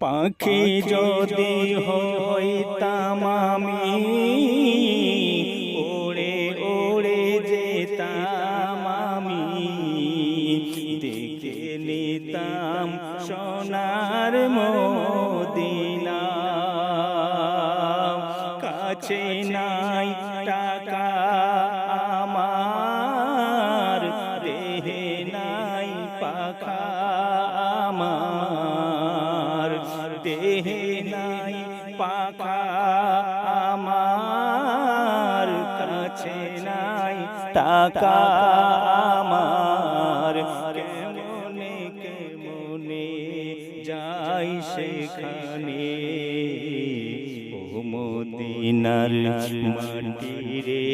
পাখি যদি হইতাম আমি ওড়ে ওড়ে যেতাম আমি দেখে নিতাম সোনার মদিনা। কাছে নাই টাকা আমার দেহে নাই পাখা। দেহে নাই পাখা আমার কাছে নাই, টাকা আমার কেমনে কেমনে যাই সেখানে? ও মদিনার মাটি রে